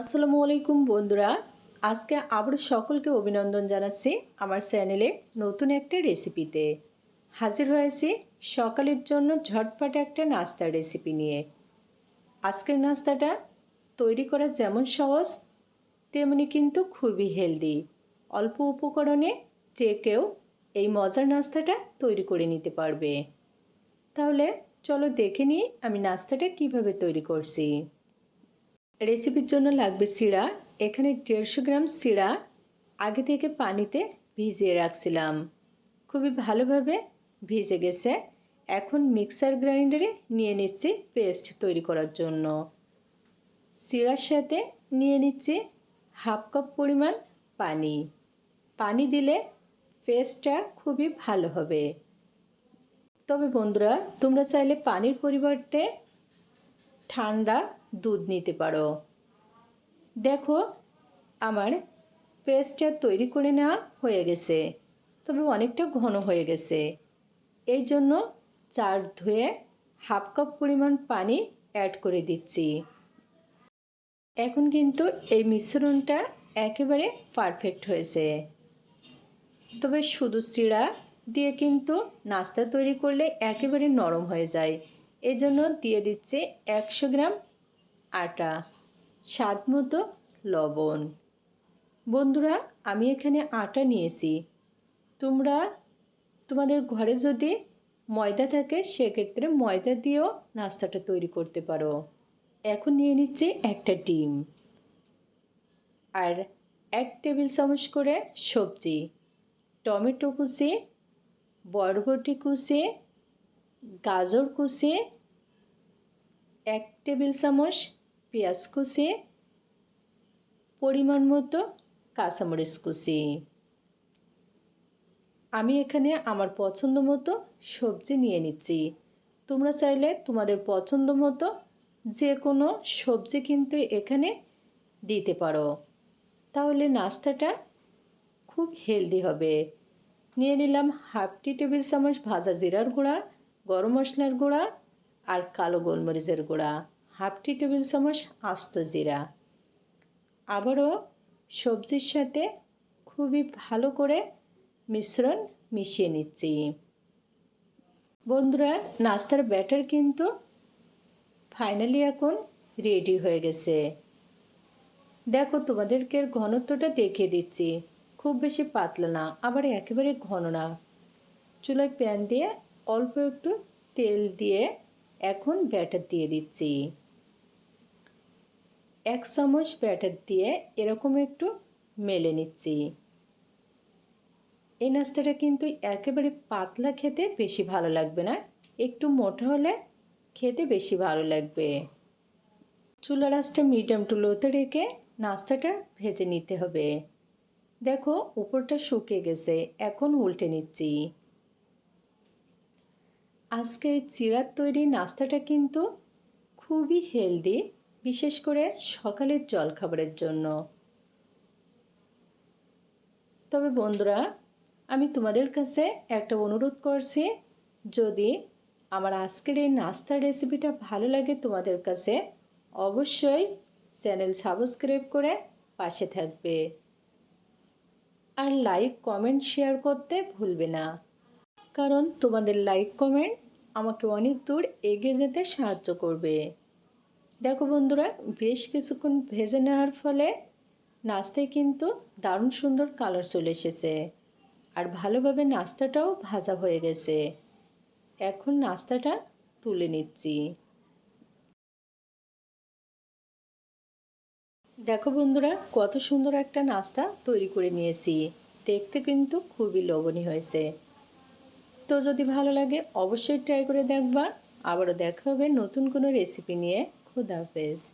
আসসালামু আলাইকুম বন্ধুরা। আজকে আবার সকলকে অভিনন্দন জানাচ্ছি আমার চ্যানেলে নতুন একটা রেসিপিতে। হাজির হয়েছি সকালের জন্য ঝটপট একটা নাস্তার রেসিপি নিয়ে। আজকের নাস্তাটা তৈরি করা যেমন সহজ, তেমনি কিন্তু খুবই হেলদি। অল্প উপকরণে যে কেউ এই মজার নাস্তাটা তৈরি করে নিতে পারবে। তাহলে চলো দেখে নিই আমি নাস্তাটা কীভাবে তৈরি করছি। রেসিপির জন্য লাগবে সিরা। এখানে দেড়শো গ্রাম সিরা আগে থেকে পানিতে ভিজিয়ে রাখছিলাম। খুবই ভালোভাবে ভিজে গেছে। এখন মিক্সার গ্রাইন্ডারে নিয়ে নিচ্ছি পেস্ট তৈরি করার জন্য। সিরার সাথে নিয়ে নিচ্ছি হাফ কাপ পরিমাণ পানি। পানি দিলে পেস্টটা খুবই ভালো হবে। তবে বন্ধুরা, তোমরা চাইলে পানির পরিবর্তে ঠান্ডা দুধ নিতে পারো। দেখো, আমার পেস্টটা তৈরি করে নেওয়া হয়ে গেছে। তবে অনেকটা ঘন হয়ে গেছে। এই জন্য চার ধুয়ে হাফ কাপ পরিমাণ পানি অ্যাড করে দিচ্ছি। এখন কিন্তু এই মিশ্রণটা একেবারে পারফেক্ট হয়েছে। তবে শুধু চিড়া দিয়ে কিন্তু নাস্তা তৈরি করলে একেবারে নরম হয়ে যায়। এজন্য দিয়ে দিচ্ছে একশো গ্রাম আটা, স্বাদ মতো লবণ। বন্ধুরা, আমি এখানে আটা নিয়েছি। তোমরা, তোমাদের ঘরে যদি ময়দা থাকে, সেক্ষেত্রে ময়দা দিয়েও নাস্তাটা তৈরি করতে পারো। এখন নিয়ে নিচ্ছে একটা ডিম আর এক টেবিল চামচ করে সবজি, টমেটো কুচি, বরবটি কুচি, গাজর কুচি, এক টেবিল চামচ পেঁয়াজ কুচি, পরিমাণ মতো কাঁচামরিচ কুচি। আমি এখানে আমার পছন্দ মতো সবজি নিয়ে নিচ্ছি। তোমরা চাইলে তোমাদের পছন্দ মতো যে কোনো সবজি কিন্তু এখানে দিতে পারো। তাহলে নাস্তাটা খুব হেলদি হবে। নিয়ে নিলাম হাফ টি টেবিল চামচ ভাজা জিরার গুঁড়া, গরম মশলার গুঁড়া আর কালো গোলমরিচের গুঁড়া। হাফ টি টেবিল চামচ আস্ত জিরা। আবারও সবজির সাথে খুবই ভালো করে মিশ্রণ মিশিয়ে নিচ্ছি। বন্ধুরা, নাস্তার ব্যাটার কিন্তু ফাইনালি এখন রেডি হয়ে গেছে। দেখো, তোমাদেরকে ঘনত্বটা দেখিয়ে দিচ্ছি। খুব বেশি পাতলা না, আবার একেবারে ঘন না। চুলায় প্যান দিয়ে অল্প একটু তেল দিয়ে এখন ব্যাটার দিয়ে দিচ্ছি। এক চামচ ব্যাটার দিয়ে এরকম একটু মেলে নিচ্ছি। এই নাস্তাটা কিন্তু একেবারে পাতলা খেতে বেশি ভালো লাগবে না। একটু মোটা হলে খেতে বেশি ভালো লাগবে। চুলা রাসটা মিডিয়াম টু লোতে রেখে নাস্তাটা ভেজে নিতে হবে। দেখো, উপরটা শুকিয়ে গেছে, এখন উল্টে নিচ্ছি। আজকে চিরার তৈরি নাস্তাটা কিন্তু খুবই হেলদি বিশেষ করে সকালের জলখাবারের জন্য। তবে বন্ধুরা, আমি তোমাদের কাছে একটা অনুরোধ করছি, যদি আমার আজকের এই নাস্তার রেসিপিটা ভালো লাগে তোমাদের কাছে, অবশ্যই চ্যানেল সাবস্ক্রাইব করে পাশে থাকবে। আর লাইক, কমেন্ট, শেয়ার করতে ভুলবে না। কারণ তোমাদের লাইক, কমেন্ট আমাকে অনেক দূর এগিয়ে যেতে সাহায্য করবে। দেখো বন্ধুরা, বেশ কিছুক্ষণ ভেজে নেওয়ার ফলে নাস্তায় কিন্তু দারুণ সুন্দর কালার চলে এসেছে। আর ভালোভাবে নাস্তাটাও ভাজা হয়ে গেছে। এখন নাস্তাটা তুলে নিচ্ছি। দেখো বন্ধুরা, কত সুন্দর একটা নাস্তা তৈরি করে নিয়েছি। দেখতে কিন্তু খুবই লোভনীয় হয়েছে। তো যদি ভালো লাগে, অবশ্যই ট্রাই করে দেখবা। আবারও দেখা হবে নতুন কোনো রেসিপি নিয়ে। da vez.